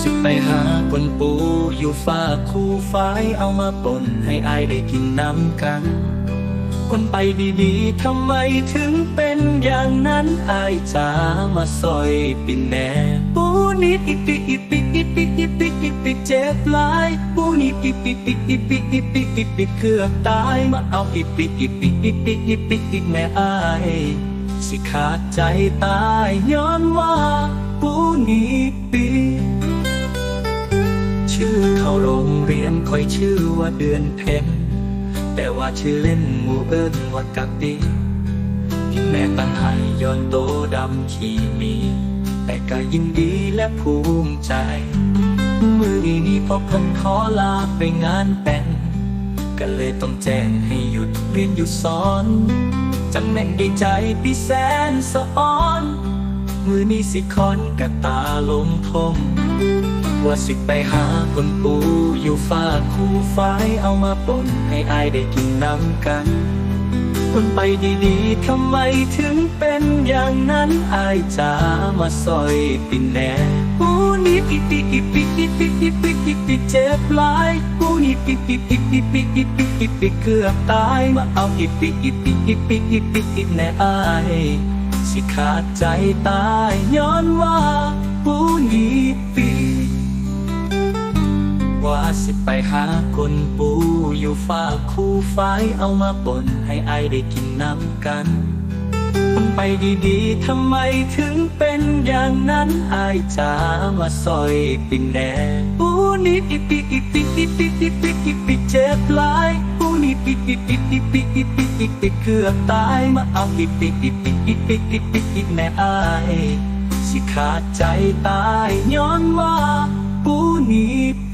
สิไปหาคนปูอยู่ฝาคู่ฟ้ายเอามาปนให้อายได้กินน้ำกันคนไปดีๆ ทำไมถึงเป็นอย่างนั้นอายจะมาซอยปินแน่ปูนิดอีปิอีปิอีปิอีปิอีปิเจ็บหลายปูนิดอีปิอีปิอีปิอีปิอีปิเกือบตายมาเอาอีปิอีปิอีปิอีปิอีแม่อายสิขาดใจตายย้อนว่าปูนิปีชื่อเข้าโรงเรียนคอยชื่อว่าเดือนเพ็ญแต่ว่าชื่อเล่นหมู่เอิ้นว่ากักปีที่แม่ตั้งให้ย้อนโตดำขี่มี แต่ก็ยินดีและภูมิใจ มือนี้พอผมขอลาไปงานแต่งก็เลยต้องแจ้งให้หยุดเรียนหยุดสอนจังแม่นดีใจพี่แสนสะอ้อน มือนี้สิคอนกะตาลงทม ว่าสิไปหาคนปูอยู่ฝากคู่ฟ้ายเอามาปนให้อายได้กินน้ำกันคนไปดีๆทำไมถึงเป็นอย่างนั้นอายจะมาซอยปินแน่ปูนี่ปิปิปิปิปิปิปิปิปิปิเจ็บหลายปูนี่ปิปิปิปิปิปิปิปิปิเกือบตายมาเอาอีปิอีปิอีปิอีปิอีแน่อายสิขาดใจตายย้อนว่าปูน ไหาคนปูอยู่ฝาคู่ฝ้ายเอามาปนให้ไอาได้กินน้ำกันมันไปดีๆ ทำไมถึงเป็นอย่างนั้นไอจ้ามาซอยปิ่นแดงปูนิดปิปิปิปิอิปิอิปิอิปิเจ็บหลายปูนิดอิปิปิปิปิปิอิปิอิเกือบตายมาเอาปิปิปิปิอิปิอิปิอิแม่ไอาสิขาดใจตายย้อนว่าปูนิป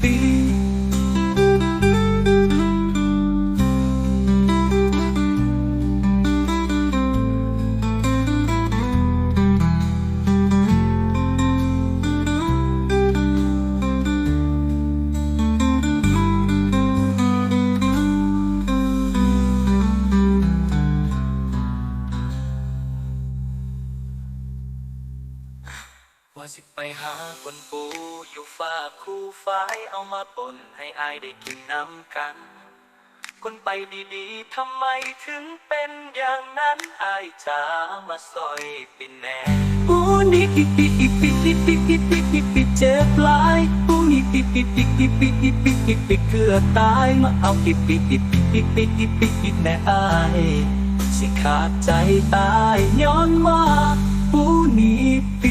ว่าสิไปหาคนปูอยู่ฝากคู่ฟ้ายเอามาปนให้อายได้กินน้ำกัน คนไปดีๆทำไมถึงเป็นอย่างนั้นอายจะมาซอยปินแน่ปูนี่ปิปิปิปิปิปิปิปิปิปิเจ็บหลายปูนี่ปิปิปิปิปิปิปิปิปิเกือบตายมาเอาปิปิปิปิปิปิปิปิปิแน่อายสิขาดใจตายย้อนว่าปูนี่ปี